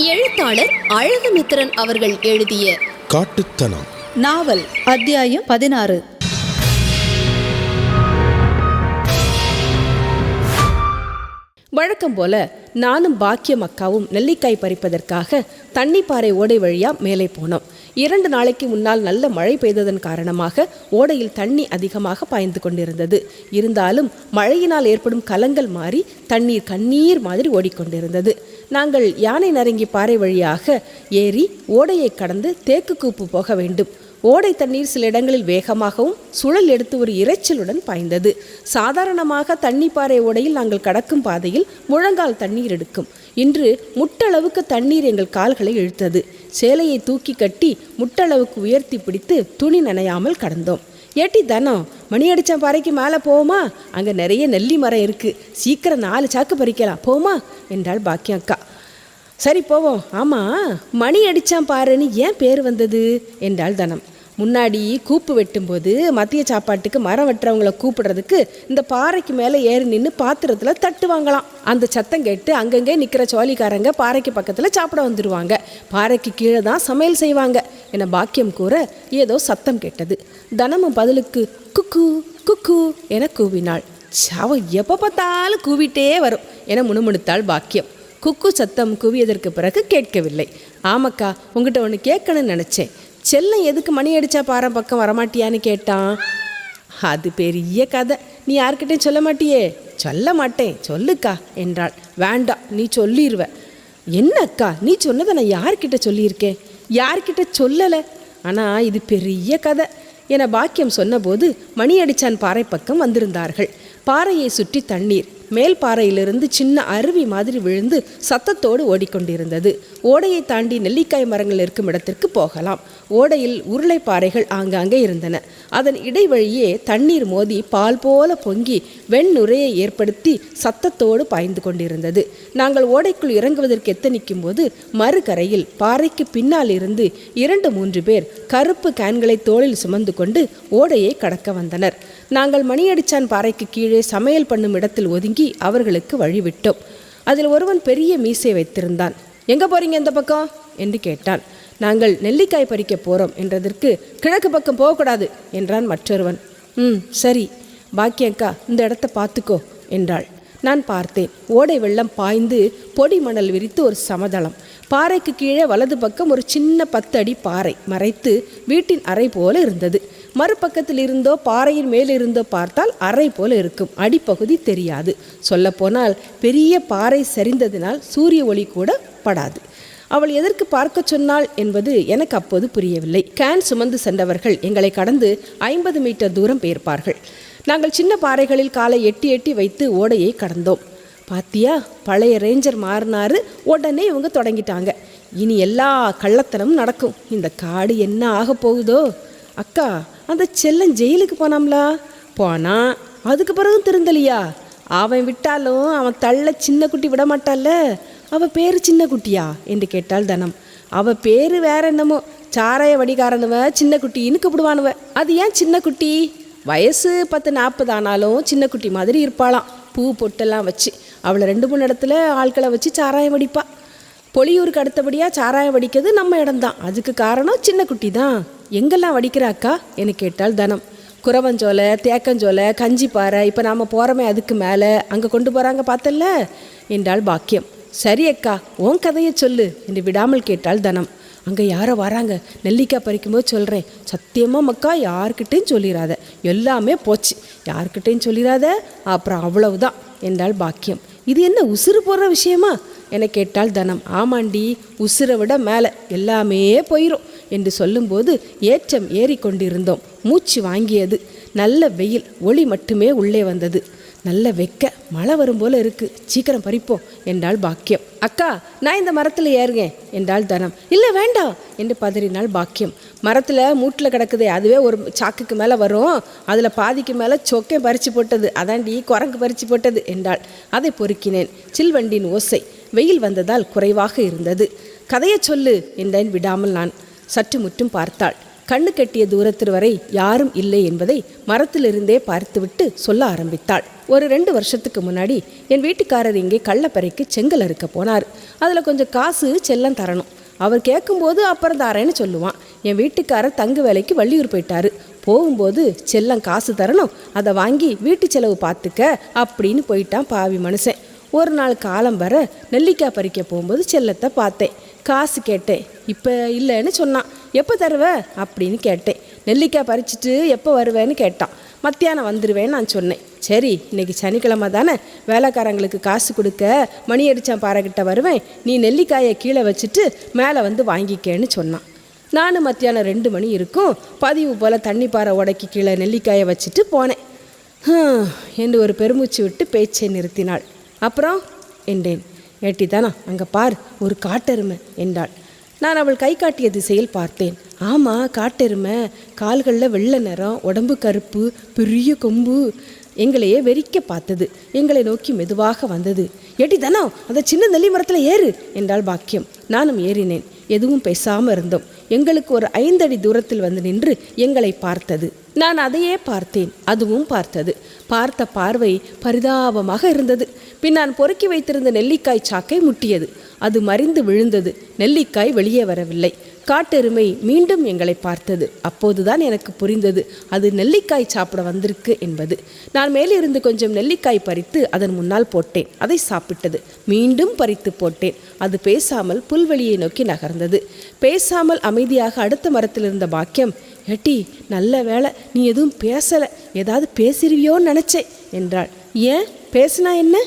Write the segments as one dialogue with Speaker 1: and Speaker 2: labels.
Speaker 1: எழுத்தாளர் அழகுமித்திரன் அவர்கள் எழுதிய
Speaker 2: காட்டுத்தனம்.
Speaker 3: நாவல் அத்தியாயம் பதினாறு.
Speaker 4: வழக்கம் போல நானும் பாக்கியம் அக்காவும் நெல்லிக்காய் பறிப்பதற்காக தண்ணிப்பாறை ஓடை வழியா மேலே போனோம். இரண்டு நாளைக்கு முன்னால் நல்ல மழை பெய்ததன் காரணமாக ஓடையில் தண்ணி அதிகமாக பாய்ந்து கொண்டிருந்தது. இருந்தாலும் மழையினால் ஏற்படும் கலங்கள் மாறி தண்ணீர் கண்ணீர் மாதிரி ஓடிக்கொண்டிருந்தது. நாங்கள் யானை நரங்கி பாறை வழியாக ஏறி ஓடையை கடந்து தேக்கு கூப்பு போக வேண்டும். ஓடை தண்ணீர் சில இடங்களில் வேகமாகவும் சுழல் எடுத்து ஒரு இரைச்சலுடன் பாய்ந்தது. சாதாரணமாக தண்ணிப்பாறை ஓடையில் நாங்கள் கடக்கும் பாதையில் முழங்கால் தண்ணீர் எடுக்கும். இன்று முட்டளவுக்கு தண்ணீர் எங்கள் கால்களை இழுத்தது. சேலையை தூக்கி கட்டி முட்டளவுக்கு உயர்த்தி பிடித்து துணி நனையாமல் கடந்தோம். ஏட்டி தனம் மணி அடித்த பாறைக்கு மேலே போவோமா? அங்கே நிறைய நெல்லி மரம் இருக்குது சீக்கிரம் நாலு சாக்கு பறிக்கலாம். போமா? என்றாள் பாக்கியம் அக்கா. சரி போவோம். ஆமாம் மணி அடிச்சான் பாருன்னு ஏன் பேர் வந்தது? என்றாள் தனம். முன்னாடி கூப்பு வெட்டும்போது மதிய சாப்பாட்டுக்கு மரம் வெட்டுறவங்கள கூப்பிடுறதுக்கு இந்த பாறைக்கு மேலே ஏறி நின்று பாத்திரத்தில் தட்டுவாங்களாம். அந்த சத்தம் கேட்டு அங்கங்கே நிற்கிற சோழிக்காரங்க பாறைக்கு பக்கத்தில் சாப்பிட வந்துடுவாங்க பாறைக்கு கீழே தான் சமையல் செய்வாங்க என பாக்கியம் கூற ஏதோ சத்தம் கேட்டது. தனமும் பதிலுக்கு குக்கு குக்கு என கூவினாள். சாவ எப்போ பார்த்தாலும் கூவிட்டே வரும் என முணுமுணுத்தாள் பாக்கியம். குக்கு சத்தம் குவியதற்கு பிறகு கேட்கவில்லை. ஆமாக்கா உங்ககிட்ட ஒன்று கேட்கணும்னு நினச்சேன். செல்லம் எதுக்கு மணி அடித்தா பாறை பக்கம் வரமாட்டியான்னு கேட்டான் அது பெரிய கதை. நீ யார்கிட்டையும் சொல்ல மாட்டியே? சொல்ல மாட்டேன். சொல்லுக்கா என்றாள். வேண்டாம் நீ சொல்லிடுவ என்ன அக்கா நீ சொன்னதை நான் யார்கிட்ட சொல்லியிருக்கேன்? யார்கிட்ட சொல்லலை? ஆனால் இது பெரிய கதை. என பாக்கியம் சொன்னபோது மணி அடிச்சான் பாறை பக்கம் வந்திருந்தார்கள். பாறையை சுற்றி தண்ணீர். மேல் பாறையிலிருந்து சின்ன அருவி மாதிரி விழுந்து சத்தத்தோடு ஓடிக்கொண்டிருந்தது. ஓடையை தாண்டி நெல்லிக்காய் மரங்கள் இருக்கும் இடத்திற்கு போகலாம். ஓடையில் உருளை பாறைகள் ஆங்காங்கே இருந்தன. அதன் இடைவழியே தண்ணீர் மோதி பால் போல பொங்கி வெண்ணுரையை ஏற்படுத்தி சத்தத்தோடு பாய்ந்து கொண்டிருந்தது. நாங்கள் ஓடைக்குள் இறங்குவதற்கு எத்தனிக்கும் போது மறுகரையில் பாறைக்கு பின்னால் இருந்து இரண்டு மூன்று பேர் கருப்பு கேன்களை தோளில் சுமந்து கொண்டு ஓடையை கடக்க வந்தனர். நாங்கள் மணியடிச்சான் பாறைக்கு கீழே சமையல் பண்ணும் இடத்தில் ஒதுங்கி அவர்களுக்கு வழிவிட்டோம். அதில் ஒருவன் பெரிய மீசை வைத்திருந்தான். எங்க போறீங்க இந்த பக்கம்? என்று கேட்டான். நாங்கள் நெல்லிக்காய் பறிக்க போறோம் என்றதற்கு கிழக்கு பக்கம் போகக்கூடாது என்றான் மற்றொருவன். ம் சரி. பாக்கியங்கா இந்த இடத்த பார்த்துக்கோ என்றாள். நான் பார்த்தேன். ஓடை வெள்ளம் பாய்ந்து பொடி மணல் விரித்து ஒரு சமதளம். பாறைக்கு கீழே வலது பக்கம் ஒரு சின்ன பத்து அடி பாறை மறைத்து வீட்டின் அறை போல இருந்தது. மறுபக்கத்தில் இருந்தோ பாறையின் மேல் இருந்தோ பார்த்தால் அறை போல இருக்கும். அடிப்பகுதி தெரியாது. சொல்லப்போனால் பெரிய பாறை சரிந்ததினால் சூரிய ஒளி கூட படாது. அவள் எதற்கு பார்க்க சொன்னாள் என்பது எனக்கு அப்போது புரியவில்லை. கேன் சுமந்து சென்றவர்கள் எங்களை கடந்து ஐம்பது மீட்டர் தூரம் பெயர்ப்பார்கள். நாங்கள் சின்ன பாறைகளில் காலை எட்டி எட்டி வைத்து ஓடையை கடந்தோம். பாத்தியா பழைய ரேஞ்சர் மாறினாரு. உடனே இவங்க தொடங்கிட்டாங்க. இனி எல்லா கள்ளத்தனமும் நடக்கும். இந்த காடு என்ன ஆக போகுதோ? அக்கா அந்த செல்லன் ஜெயிலுக்கு போனாம்லா? போனா அதுக்கு பிறகும் திருந்தலையா? அவன் விட்டாலும் அவன் தள்ள சின்ன குட்டி விட மாட்டாள்ல அவ பேர் சின்ன குட்டியா? என்று கேட்டாள் தனம். அவ பேரு வேற என்னமோ? சாராய வடிகாரனுவ சின்ன குட்டின்னு கூப்பிடுவானுவ. அது ஏன் சின்ன குட்டி? வயசு பத்து நாற்பது ஆனாலும் சின்ன குட்டி மாதிரி இருப்பாளாம். பூ பொட்டெல்லாம் வச்சு. அவளை ரெண்டு மூணு இடத்துல ஆட்களை வச்சு சாராயம் வடிப்பா. பொலியூருக்கு அடுத்தபடியாக சாராயம் வடிக்கிறது நம்ம இடம்தான். அதுக்கு காரணம் சின்ன குட்டி தான் எங்கெல்லாம் வடிக்கிறாக்கா என கேட்டால் தனம். குறவஞ்சோலை தேக்கஞ்சோலை கஞ்சிப்பாறை இப்போ நாம் போகிறோமே அதுக்கு மேலே. அங்கே கொண்டு போகிறாங்க பார்த்தல்ல? என்றாள் பாக்கியம். சரி அக்கா உன் கதையை சொல்லு என்று விடாமல் கேட்டாள் தனம். அங்கே யாரோ வராங்க. நெல்லிக்காய் பறிக்கும்போது சொல்கிறேன் சத்தியமாக மக்கா யார்கிட்டையும் சொல்லிடாத எல்லாமே போச்சு. யார்கிட்டையும் சொல்லிடாத அப்புறம் அவ்வளவுதான் என்றாள் பாக்கியம். இது என்ன உசுறு போடுற விஷயமா? என கேட்டாள் தனம் ஆமாண்டி உசுரை விட மேலே எல்லாமே போயிடும் என்று சொல்லும்போது ஏற்றம் ஏறிக்கொண்டிருந்தோம் மூச்சு வாங்கியது. நல்ல வெயில் ஒளி மட்டுமே உள்ளே வந்தது. நல்ல வெக்க மழை வரும் போல இருக்கு. சீக்கிரம் பறிப்போம் என்றாள் பாக்கியம். அக்கா நான் இந்த மரத்தில் ஏறுங்க என்றாள் தனம். இல்லை வேண்டாம் என்று பதறினாள் பாக்கியம். மரத்தில் மூட்டில் கிடக்குதே அதுவே ஒரு சாக்குக்கு மேலே வரும். அதில் பாதிக்கு மேலே சொக்கை பறித்து போட்டது. அதாண்டி குரங்கு பறித்து போட்டது என்றாள். அதை பொறுக்கினேன். சில்வண்டின் ஓசை. வெயில் வந்ததால் குறைவாக இருந்தது. கதையை சொல்லு என்றேன் விடாமல் நான். சற்று முற்றும் பார்த்தாள். கண்ணு கெட்டிய தூரத்தில் வரை யாரும் இல்லை என்பதை மரத்திலிருந்தே பார்த்துவிட்டு சொல்ல ஆரம்பித்தாள். ஒரு ரெண்டு வருஷத்துக்கு முன்னாடி என் வீட்டுக்காரர் இங்கே கள்ளப்பறைக்கு செங்கல் அறுக்க போனார். அதில் கொஞ்சம் காசு செல்லம் தரணும். அவர் கேட்கும்போது அப்புறம் தாரேன்னு சொல்லுவான். என் வீட்டுக்காரர் தங்கு வேலைக்கு வள்ளியூர் போயிட்டாரு. போகும்போது செல்லம் காசு தரணும் அதை வாங்கி வீட்டு செலவு பார்த்துக்க அப்படின்னு போயிட்டான் பாவி மனுஷன். ஒரு நாள் காலம் வர நெல்லிக்காய் பறிக்க போகும்போது செல்லத்தை பார்த்தேன். காசு கேட்டேன். இப்போ இல்லைன்னு சொன்னான். எப்போ தருவ? அப்படின்னு கேட்டேன். நெல்லிக்காய் பறிச்சிட்டு எப்போ வருவேன்னு கேட்டான். மத்தியானம் வந்துடுவேன்னு நான் சொன்னேன். சரி இன்னைக்கு சனிக்கிழமை தானே. வேலைக்காரங்களுக்கு காசு கொடுக்க மணி அடித்தான் பாறைக்கிட்ட வருவேன். நீ நெல்லிக்காயை கீழே வச்சுட்டு மேலே வந்து வாங்கிக்கேன்னு சொன்னான். நானும் மத்தியானம் ரெண்டு மணி இருக்கும். பதிவு போல் தண்ணி பாறை உடைக்கி கீழே நெல்லிக்காயை வச்சுட்டு போனேன். என்று ஒரு பெருமூச்சு விட்டு பேச்சை நிறுத்தினாள். அப்புறம் என்றேன். ஏட்டிதானா அங்கே பார் ஒரு காட்டெருமை என்றாள். நான் அவள் கை காட்டிய திசையில் பார்த்தேன். ஆமாம் காட்டெருமை. கால்களில் வெள்ளை நிறம் உடம்பு கருப்பு பெரிய கொம்பு. எங்களையே வெறிக்க பார்த்தது. எங்களை நோக்கி மெதுவாக வந்தது. ஏட்டி தானோ அந்த சின்ன நெல்லி மரத்தில் ஏறு என்றாள் பாக்கியம். நானும் ஏறினேன். எதுவும் பேசாமல் இருந்தோம். எங்களுக்கு ஒரு ஐந்தடி தூரத்தில் வந்து நின்று எங்களை பார்த்தது. நான் அதையே பார்த்தேன் அதுவும் பார்த்தது. பார்த்த பார்வை பரிதாபமாக இருந்தது. பின் நான் பொறுக்கி வைத்திருந்த நெல்லிக்காய் சாக்கை முட்டியது. அது மறிந்து விழுந்தது. நெல்லிக்காய் வெளியே வரவில்லை. காட்டெருமை மீண்டும் எங்களை பார்த்தது. அப்போதுதான் எனக்கு புரிந்தது அது நெல்லிக்காய் சாப்பிட வந்திருக்கு என்பது. நான் மேலிருந்து கொஞ்சம் நெல்லிக்காய் பறித்து அதன் முன்னால் போட்டேன். அதை சாப்பிட்டது. மீண்டும் பறித்து போட்டேன். அது பேசாமல் புல்வெளியை நோக்கி நகர்ந்தது. பேசாமல் அமைதியாக அடுத்த மரத்தில் இருந்த பாக்கியம் ஏட்டி நல்ல வேளை நீ எதுவும் பேசலை. ஏதாவது பேசிருவியோன்னு நினச்சேன் என்றாள். ஏன்? பேசுனா என்ன?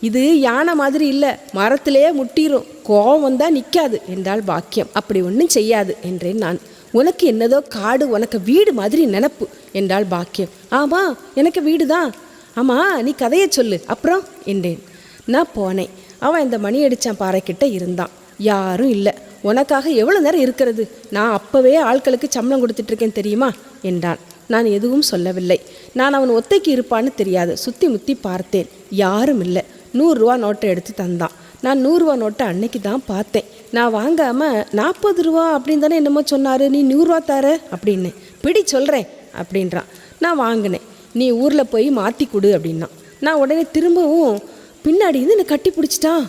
Speaker 4: இது யானை மாதிரி இல்லை மரத்திலே முட்டிரும் கோபம் வந்தால் நிற்காது என்றால் பாக்கியம். அப்படி ஒன்றும் செய்யாது என்றேன் நான். உனக்கு என்னதோ காடு உனக்கு வீடு மாதிரி நினப்பு என்றாள் பாக்கியம். ஆமா எனக்கு வீடு தான் ஆமா நீ கதையை சொல்லு அப்புறம் என்றேன். நான் போனேன். அவன் இந்த மணி அடித்தான் பாறைக்கிட்ட இருந்தான். யாரும் இல்லை. உனக்காக எவ்வளோ நேரம் இருக்கிறது? நான் அப்போவே ஆட்களுக்கு சம்பளம் கொடுத்துட்ருக்கேன் தெரியுமா? என்றான். நான் எதுவும் சொல்லவில்லை. நான் அவன் ஒத்தைக்கு இருப்பான்னு தெரியாது. சுற்றி முத்தி பார்த்தேன். யாரும் இல்லை. நூறுரூவா நோட்டை எடுத்து தந்தான். நான் நூறுரூவா நோட்டை அன்னைக்கு தான் பார்த்தேன். நான் வாங்காமல் நாற்பது ரூபா அப்படின்னு தானே என்னமோ சொன்னார். நீ நூறுரூவா தர அப்படின்னு. பிடி சொல்கிறேன் அப்படின்றான். நான் வாங்கினேன். நீ ஊரில் போய் மாற்றி கொடு அப்படின்னா நான் உடனே திரும்பவும் பின்னாடி இருந்து என்னை கட்டி பிடிச்சிட்டான்.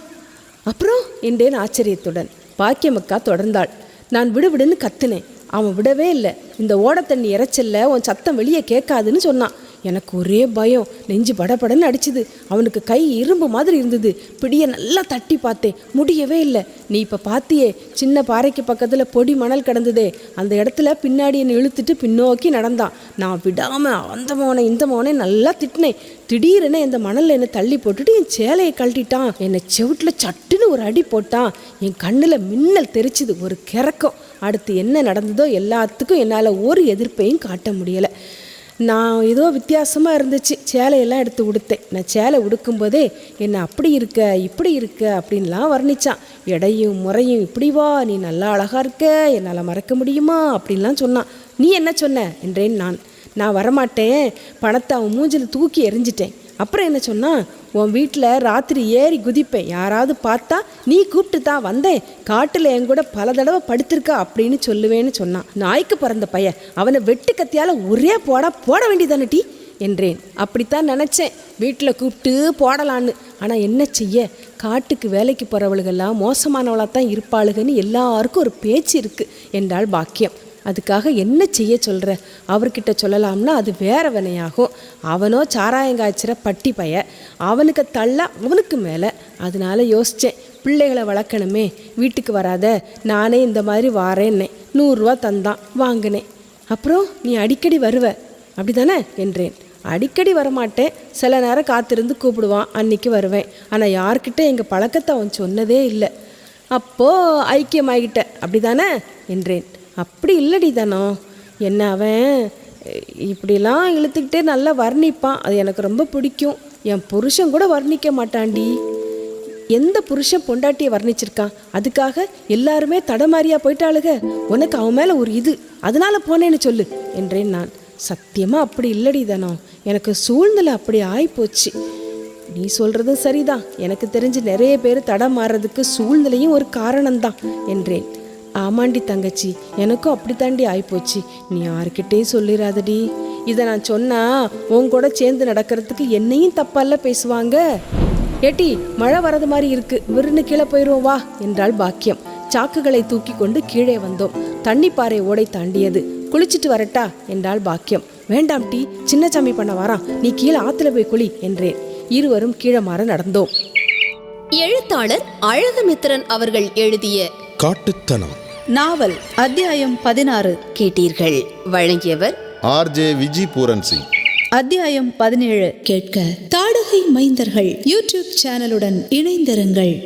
Speaker 4: அப்புறம் என்றேன் ஆச்சரியத்துடன். பாக்கியமக்கா தொடர்ந்தாள். நான் விடுவிடுன்னு கத்துனேன். அவன் விடவே இல்லை. இந்த ஓட தண்ணி இறைச்சல்ல உன் சத்தம் வெளியே கேட்காதுன்னு சொன்னான். எனக்கு ஒரே பயம். நெஞ்சு படபடன்னு அடிச்சுது. அவனுக்கு கை இரும்பு மாதிரி இருந்தது. பிடிய நல்லா தட்டி பார்த்தேன். முடியவே இல்லை. நீ இப்போ பார்த்தியே சின்ன பாறைக்கு பக்கத்தில் பொடி மணல் கிடந்ததே. அந்த இடத்துல பின்னாடி என்னை இழுத்துட்டு பின்னோக்கி நடந்தான். நான் விடாமல் அந்த மோனை இந்த மோனை நல்லா திட்டினேன். திடீரென இந்த மணலில் என்னை தள்ளி போட்டுட்டு என் சேலையை கழட்டிட்டான். என்னை செவிட்டில் சட்டுன்னு ஒரு அடி போட்டான். என் கண்ணில் மின்னல் தெரிச்சுது. ஒரு கிறக்கம். அடுத்து என்ன நடந்ததோ எல்லாத்துக்கும் என்னால் ஒரு எதிர்ப்பையும் காட்ட முடியலை. நான் ஏதோ வித்தியாசமாக இருந்துச்சு. சேலையெல்லாம் எடுத்து உடுத்தேன். நான் சேலை உடுக்கும்போதே என்னை அப்படி இருக்க? இப்படி இருக்க? அப்படின்லாம் வர்ணிச்சான். எடையும் முறையும் இப்படி வா. நீ நல்லா அழகாக இருக்க. என்னால் மறக்க முடியுமா? அப்படின்லாம் சொன்னான். நீ என்ன சொன்ன? என்றேன் நான். நான் வரமாட்டேன். பணத்தை அவன் மூஞ்சில் தூக்கி எறிஞ்சிட்டேன். அப்புறம் என்ன சொன்னால் உன் வீட்டில் ராத்திரி ஏறி குதிப்பேன். யாராவது பார்த்தா நீ கூப்பிட்டு தான் வந்தேன். காட்டில் என் கூட பல தடவை படுத்திருக்கா அப்படின்னு சொல்லுவேன்னு சொன்னான். நாய்க்கு பிறந்த பையன். அவனை வெட்டு கத்தியால் ஒரே போடா போட வேண்டியதானே டீ? என்றேன். அப்படித்தான் நினச்சேன். வீட்டில் கூப்பிட்டு போடலான்னு. ஆனால் என்ன செய்ய? காட்டுக்கு வேலைக்கு போகிறவளுகெல்லாம் மோசமானவளாக தான் இருப்பாளுகன்னு எல்லாருக்கும் ஒரு பேச்சு இருக்குது என்றாள் பாக்கியம். அதுக்காக என்ன செய்ய சொல்கிற அவர்கிட்ட சொல்லலாம்னா அது வேற வினையாகும். அவனோ சாராயங்காய்ச்சிற பட்டி பைய அவனுக்கு தள்ள அவனுக்கு மேலே. அதனால யோசித்தேன் பிள்ளைகளை வளர்க்கணுமே வீட்டுக்கு வராத நானே இந்த மாதிரி வாரேன்னே. நூறுரூவா தந்தான் வாங்கினேன். அப்புறம் நீ அடிக்கடி வருவ. அப்படி தானே என்றேன். அடிக்கடி வரமாட்டேன். சில நேரம் காத்திருந்து கூப்பிடுவான் அன்னைக்கு வருவேன். ஆனால் யார்கிட்ட எங்கள் பழக்கத்தை அவன் சொன்னதே இல்லை. அப்போது ஐக்கியமாகிட்ட. அப்படிதானே? என்றேன். அப்படி இல்லடி தானோ. என்ன அவன் இப்படிலாம் இழுத்துக்கிட்டே நல்லா வர்ணிப்பான். அது எனக்கு ரொம்ப பிடிக்கும். என் புருஷன் கூட வர்ணிக்க மாட்டான்டி. எந்த புருஷன் பொண்டாட்டியை வர்ணிச்சிருக்கான்? அதுக்காக எல்லாருமே தடமாரியா போயிட்டாளுக. உனக்கு அவன் மேலே ஒரு இது. அதனால போனேன்னு சொல்லு என்றேன் நான். சத்தியமாக அப்படி இல்லடி தானோ. எனக்கு சூழ்நிலை அப்படி ஆயிப்போச்சு. நீ சொல்கிறதும் சரிதான். எனக்கு தெரிஞ்சு நிறைய பேர் தடம் மாறுறதுக்கு சூழ்நிலையும் ஒரு காரணம்தான் என்றேன். ஆமாண்டி தங்கச்சி எனக்கும் அப்படித்தாண்டி ஆயிப்போச்சு. நீ யாருக்கிட்டேயும் சொல்லிடாதடி இதை நான் சொன்னா உன் கூட சேர்ந்து நடக்கிறதுக்கு என்னையும் தப்பல்ல பேசுவாங்க. ஏட்டி மழை வரது மாதிரி இருக்கு. விருன்னு கீழே போயிடுவோம் வா என்றாள் பாக்கியம். சாக்குகளை தூக்கி கொண்டு கீழே வந்தோம். தண்ணிப்பாறை ஓடை தாண்டியது. குளிச்சிட்டு வரட்டா என்றாள் பாக்கியம். வேண்டாம் டீ சின்னச்சாமி பண்ண வரான். நீ கீழே ஆத்துல போய் குளி என்றேன். இருவரும் கீழே மாற நடந்தோம்.
Speaker 1: எழுத்தாளர் அழகுமித்திரன் அவர்கள் எழுதிய
Speaker 2: காட்டுத்தனம்.
Speaker 3: நாவல் அத்தியாயம் பதினாறு
Speaker 1: கேட்டீர்கள். வழங்கியவர்
Speaker 2: ஆர்ஜே விஜி பூரன் சிங்.
Speaker 3: அத்தியாயம் பதினேழு கேட்க. தாடகை மைந்தர்கள் யூடியூப் சேனலுடன் இணைந்திருங்கள்.